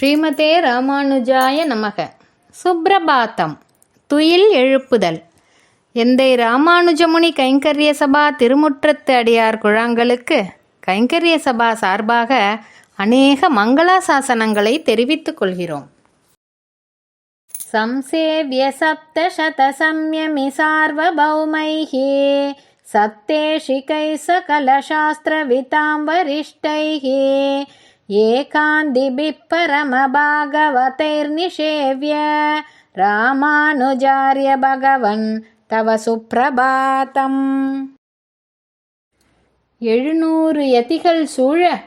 ஸ்ரீமதே ராமானுஜாய நமக. சுப்ரபாத்தம். துயில் எழுப்புதல். எந்தை ராமானுஜமுனி கைங்கரிய சபா திருமுற்றத்து அடியார் குழாங்களுக்கு கைங்கரிய சபா சார்பாக அநேக மங்களா மங்களாசாசனங்களை தெரிவித்துக் கொள்கிறோம். சம்சேவிய சப்தசதசம்யமி சார்வபௌமைः சத்தேஷிகை விதாம்பரிஷ்டைஹி एकान्दिभिः परमभागवतैर्निषेव्य रामानुजार्य भगवन् तव सुप्रभातम् எழுநூறு யதிகள் சூழ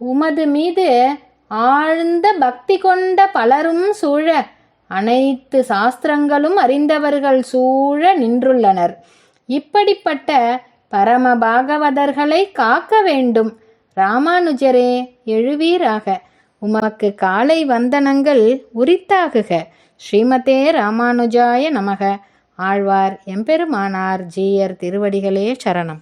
உமது மீது ஆழ்ந்த பக்தி கொண்ட பலரும் சூழ அனைத்து சாஸ்திரங்களும் அறிந்தவர்கள் சூழ நின்றுள்ளனர் இப்படிப்பட்ட பரம பாகவதர்களை காக்க வேண்டும் ராமானுஜரே எழுவீராக. உமக்கு காலை வந்தனங்கள் உரித்தாகுக. ஸ்ரீமதே ராமானுஜாய நமக. ஆழ்வார் எம்பெருமானார் ஜீயர் திருவடிகளே சரணம்.